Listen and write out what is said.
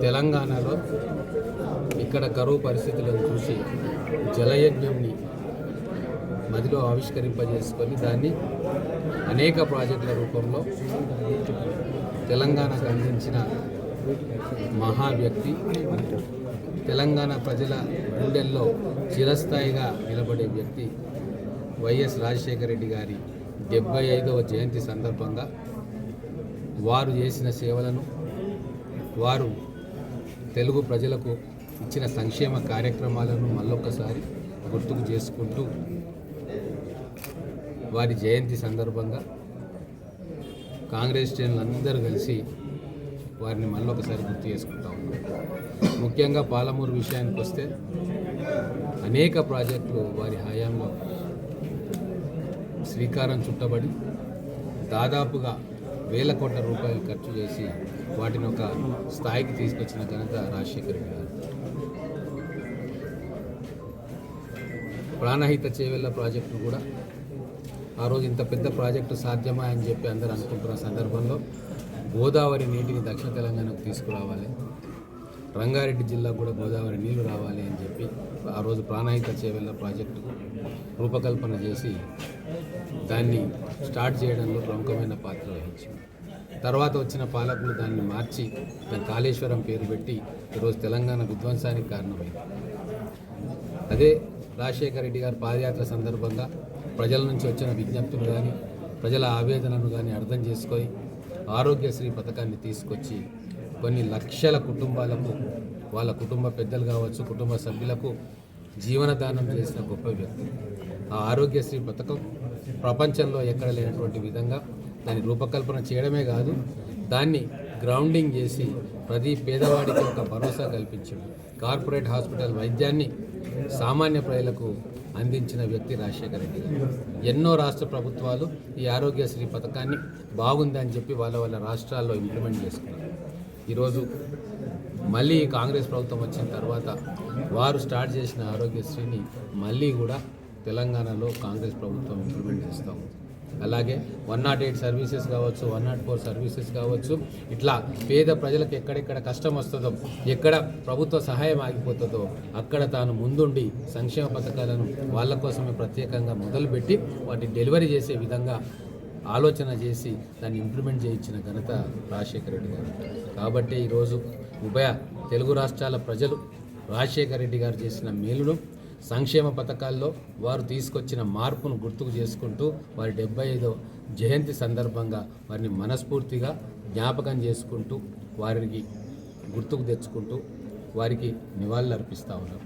తెలంగాణలో ఇక్కడ కరువు పరిస్థితులను చూసి జలయజ్ఞంని మదిలో ఆవిష్కరింపజేసుకొని దాన్ని అనేక ప్రాజెక్టుల రూపంలో తెలంగాణకు అందించిన మహా వ్యక్తి. తెలంగాణ ప్రజల గుండెల్లో చిరస్థాయిగా నిలబడే వ్యక్తి వైఎస్ రాజశేఖర రెడ్డి గారి డెబ్బై ఐదవ జయంతి సందర్భంగా వారు చేసిన సేవలను వారు తెలుగు ప్రజలకు ఇచ్చిన సంక్షేమ కార్యక్రమాలను మళ్ళొక్కసారి గుర్తుకు చేసుకుంటూ వారి జయంతి సందర్భంగా కాంగ్రెస్ శ్రేణులు అందరూ కలిసి వారిని మళ్ళొకసారి గుర్తు చేసుకుంటా ఉన్నాం. ముఖ్యంగా పాలమూరు విషయానికి వస్తే అనేక ప్రాజెక్టులు వారి హయాంలో శ్రీకారం చుట్టబడి దాదాపుగా వేల కోట్ల రూపాయలు ఖర్చు చేసి వాటిని ఒక స్థాయికి తీసుకొచ్చిన ఘనత రాజశేఖర రెడ్డి గారు. ప్రాణహిత చేవెళ్ళ ప్రాజెక్టు కూడా ఆ రోజు ఇంత పెద్ద ప్రాజెక్టు సాధ్యమా అని చెప్పి అందరూ అనుకుంటున్న సందర్భంలో గోదావరి నీటిని దక్షిణ తెలంగాణకు తీసుకురావాలి. రంగారెడ్డి జిల్లా కూడా గోదావరి నీళ్ళు రావాలి అని చెప్పి ఆ రోజు ప్రాణహిత చేవెళ్ళ ప్రాజెక్టు రూపకల్పన చేసి దాన్ని స్టార్ట్ చేయడంలో ప్రముఖమైన పాత్ర వహించింది. తర్వాత వచ్చిన పాలకులు దాన్ని మార్చి దాని కాళేశ్వరం పేరు పెట్టి ఈరోజు తెలంగాణ విధ్వంసానికి కారణమైంది. అదే రాజశేఖర రెడ్డి గారు పాదయాత్ర సందర్భంగా ప్రజల నుంచి వచ్చిన విజ్ఞప్తులు కానీ ప్రజల ఆవేదనను కానీ అర్థం చేసుకొని ఆరోగ్యశ్రీ పథకాన్ని తీసుకొచ్చి కొన్ని లక్షల కుటుంబాలకు వాళ్ళ కుటుంబ పెద్దలు కావచ్చు కుటుంబ సభ్యులకు జీవనదానం చేసిన గొప్ప వ్యక్తి. ఆ ఆరోగ్యశ్రీ పథకం ప్రపంచంలో ఎక్కడ లేనటువంటి విధంగా దాని రూపకల్పన చేయడమే కాదు దాన్ని గ్రౌండింగ్ చేసి ప్రతి పేదవాడికి ఒక భరోసా కల్పించింది. కార్పొరేట్ హాస్పిటల్ వైద్యాన్ని సామాన్య ప్రజలకు అందించిన వ్యక్తి రాజశేఖర రెడ్డి ఎన్నో రాష్ట్ర ప్రభుత్వాలు ఈ ఆరోగ్యశ్రీ పథకాన్ని బాగుందని చెప్పి వాళ్ళ వాళ్ళ రాష్ట్రాల్లో ఇంప్లిమెంట్ చేసుకున్నారు. ఈరోజు మళ్ళీ కాంగ్రెస్ ప్రభుత్వం వచ్చిన తర్వాత వారు స్టార్ట్ చేసిన ఆరోగ్యశ్రీని మళ్ళీ కూడా తెలంగాణలో కాంగ్రెస్ ప్రభుత్వం ఇంప్లిమెంట్ చేస్తాం. అలాగే వన్ నాట్ ఎయిట్ సర్వీసెస్ కావచ్చు వన్ నాట్ ఫోర్ సర్వీసెస్ కావచ్చు ఇట్లా పేద ప్రజలకు ఎక్కడెక్కడ కష్టం వస్తుందో ఎక్కడ ప్రభుత్వ సహాయం ఆగిపోతుందో అక్కడ తాను ముందుండి సంక్షేమ పథకాలను వాళ్ళ కోసమే ప్రత్యేకంగా మొదలుపెట్టి వాటి డెలివరీ చేసే విధంగా ఆలోచన చేసి దాన్ని ఇంప్లిమెంట్ చేయించిన ఘనత రాజశేఖర రెడ్డి గారు. కాబట్టి ఈరోజు ఉభయ తెలుగు రాష్ట్రాల ప్రజలు రాజశేఖర రెడ్డి గారు చేసిన మేలును సంక్షేమ పథకాల్లో వారు తీసుకొచ్చిన మార్పును గుర్తుకు చేసుకుంటూ వారి డెబ్బై ఐదో జయంతి సందర్భంగా వారిని మనస్ఫూర్తిగా జ్ఞాపకం చేసుకుంటూ వారికి గుర్తుకు తెచ్చుకుంటూ వారికి నివాళులు అర్పిస్తూ ఉన్నాం